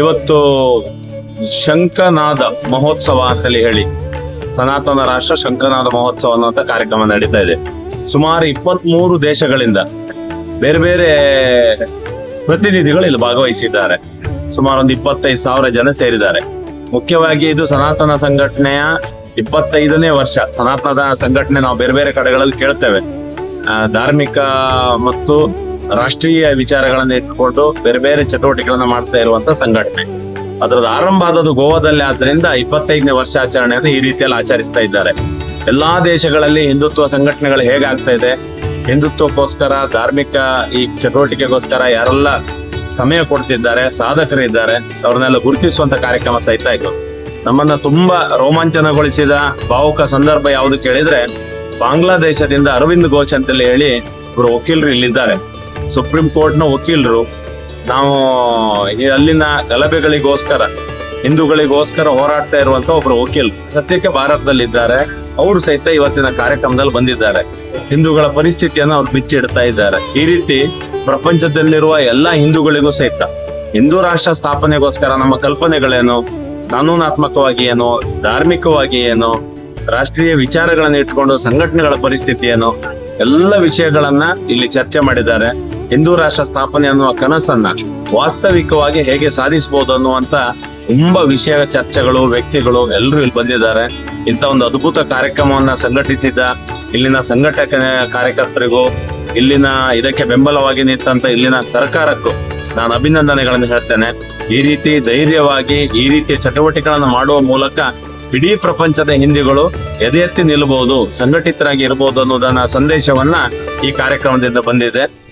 ಇವತ್ತು ಶಂಕನಾದ ಮಹೋತ್ಸವ ಅಂತಲೇ ಹೇಳಿ, ಸನಾತನ ರಾಷ್ಟ್ರ ಶಂಕನಾದ ಮಹೋತ್ಸವ ಅನ್ನುವಂಥ ಕಾರ್ಯಕ್ರಮ ನಡೀತಾ ಇದೆ. ಸುಮಾರು ಇಪ್ಪತ್ಮೂರು ದೇಶಗಳಿಂದ ಬೇರೆ ಬೇರೆ ಪ್ರತಿನಿಧಿಗಳು ಇಲ್ಲಿ ಭಾಗವಹಿಸಿದ್ದಾರೆ. ಸುಮಾರು ಒಂದು ಇಪ್ಪತ್ತೈದು ಸಾವಿರ ಜನ ಸೇರಿದ್ದಾರೆ. ಮುಖ್ಯವಾಗಿ ಇದು ಸನಾತನ ಸಂಘಟನೆಯ ಇಪ್ಪತ್ತೈದನೇ ವರ್ಷ. ಸನಾತನದ ಸಂಘಟನೆ ನಾವು ಬೇರೆ ಬೇರೆ ಕಡೆಗಳಲ್ಲಿ ಕೇಳ್ತೇವೆ. ಧಾರ್ಮಿಕ ಮತ್ತು ರಾಷ್ಟ್ರೀಯ ವಿಚಾರಗಳನ್ನ ಇಟ್ಕೊಂಡು ಬೇರೆ ಬೇರೆ ಚಟುವಟಿಕೆಗಳನ್ನ ಮಾಡ್ತಾ ಇರುವಂತ ಸಂಘಟನೆ. ಅದರ ಆರಂಭ ಆದದ್ದು ಗೋವಾದಲ್ಲಿ. ಆದ್ರಿಂದ ಇಪ್ಪತ್ತೈದನೇ ವರ್ಷ ಆಚರಣೆಯನ್ನು ಈ ರೀತಿಯಲ್ಲಿ ಆಚರಿಸ್ತಾ ಇದ್ದಾರೆ. ಎಲ್ಲಾ ದೇಶಗಳಲ್ಲಿ ಹಿಂದುತ್ವ ಸಂಘಟನೆಗಳು ಹೇಗಾಗ್ತಾ ಇದೆ? ಹಿಂದುತ್ವಕ್ಕೋಸ್ಕರ, ಧಾರ್ಮಿಕ ಈ ಚಟುವಟಿಕೆಗೋಸ್ಕರ ಯಾರೆಲ್ಲ ಸಮಯ ಕೊಡ್ತಿದ್ದಾರೆ, ಸಾಧಕರಿದ್ದಾರೆ, ಅವ್ರನ್ನೆಲ್ಲ ಗುರುತಿಸುವಂತ ಕಾರ್ಯಕ್ರಮ ಸಹಿತ ಇದು. ನಮ್ಮನ್ನ ತುಂಬಾ ರೋಮಾಂಚನಗೊಳಿಸಿದ ಭಾವುಕ ಸಂದರ್ಭ ಯಾವುದು ಕೇಳಿದ್ರೆ, ಬಾಂಗ್ಲಾದೇಶದಿಂದ ಅರವಿಂದ್ ಘೋಷ್ ಅಂತೇಳಿ ಹೇಳಿ ಇವರು ವಕೀಲರು ಇಲ್ಲಿದ್ದಾರೆ. ಸುಪ್ರೀಂ ಕೋರ್ಟ್ನ ವಕೀಲರು, ನಾವು ಅಲ್ಲಿನ ಗಲಭೆಗಳಿಗೋಸ್ಕರ, ಹಿಂದೂಗಳಿಗೋಸ್ಕರ ಹೋರಾಡ್ತಾ ಇರುವಂತ ಒಬ್ರು ವಕೀಲ್ ಸತ್ಯಕ್ಕೆ ಭಾರತದಲ್ಲಿದ್ದಾರೆ. ಅವರು ಸಹಿತ ಇವತ್ತಿನ ಕಾರ್ಯಕ್ರಮದಲ್ಲಿ ಬಂದಿದ್ದಾರೆ. ಹಿಂದೂಗಳ ಪರಿಸ್ಥಿತಿಯನ್ನು ಅವ್ರು ಬಿಚ್ಚಿಡ್ತಾ ಇದ್ದಾರೆ. ಈ ರೀತಿ ಪ್ರಪಂಚದಲ್ಲಿರುವ ಎಲ್ಲಾ ಹಿಂದೂಗಳಿಗೂ ಸಹಿತ, ಹಿಂದೂ ರಾಷ್ಟ್ರ ಸ್ಥಾಪನೆಗೋಸ್ಕರ ನಮ್ಮ ಕಲ್ಪನೆಗಳೇನು, ಕಾನೂನಾತ್ಮಕವಾಗಿ ಏನು, ಧಾರ್ಮಿಕವಾಗಿ ಏನು, ರಾಷ್ಟ್ರೀಯ ವಿಚಾರಗಳನ್ನು ಇಟ್ಕೊಂಡು ಸಂಘಟನೆಗಳ ಪರಿಸ್ಥಿತಿ ಏನು, ಎಲ್ಲ ವಿಷಯಗಳನ್ನ ಇಲ್ಲಿ ಚರ್ಚೆ ಮಾಡಿದ್ದಾರೆ. ಹಿಂದೂ ರಾಷ್ಟ್ರ ಸ್ಥಾಪನೆ ಅನ್ನುವ ಕನಸನ್ನ ವಾಸ್ತವಿಕವಾಗಿ ಹೇಗೆ ಸಾಧಿಸಬಹುದು ಅನ್ನುವಂತ ತುಂಬಾ ವಿಷಯ ಚರ್ಚೆಗಳು, ವ್ಯಕ್ತಿಗಳು ಎಲ್ಲರೂ ಇಲ್ಲಿ ಬಂದಿದ್ದಾರೆ. ಇಂಥ ಒಂದು ಅದ್ಭುತ ಕಾರ್ಯಕ್ರಮವನ್ನ ಸಂಘಟಿಸಿದ ಇಲ್ಲಿನ ಸಂಘಟಕ ಕಾರ್ಯಕರ್ತರಿಗೂ, ಇಲ್ಲಿನ ಇದಕ್ಕೆ ಬೆಂಬಲವಾಗಿ ನಿಂತಂತ ಇಲ್ಲಿನ ಸರ್ಕಾರಕ್ಕೂ ನಾನು ಅಭಿನಂದನೆಗಳನ್ನು ಹೇಳ್ತೇನೆ. ಈ ರೀತಿ ಧೈರ್ಯವಾಗಿ, ಈ ರೀತಿಯ ಚಟುವಟಿಕೆಗಳನ್ನು ಮಾಡುವ ಮೂಲಕ ಇಡೀ ಪ್ರಪಂಚದ ಹಿಂದಿಗಳು ಎದೆ ಎತ್ತಿ ನಿಲ್ಲಬಹುದು ಸಂಘಟಿತರಾಗಿ ಇರಬಹುದು ಅನ್ನೋದನ್ನ ಸಂದೇಶವನ್ನ ಈ ಕಾರ್ಯಕ್ರಮದಿಂದ ಬಂದಿದೆ.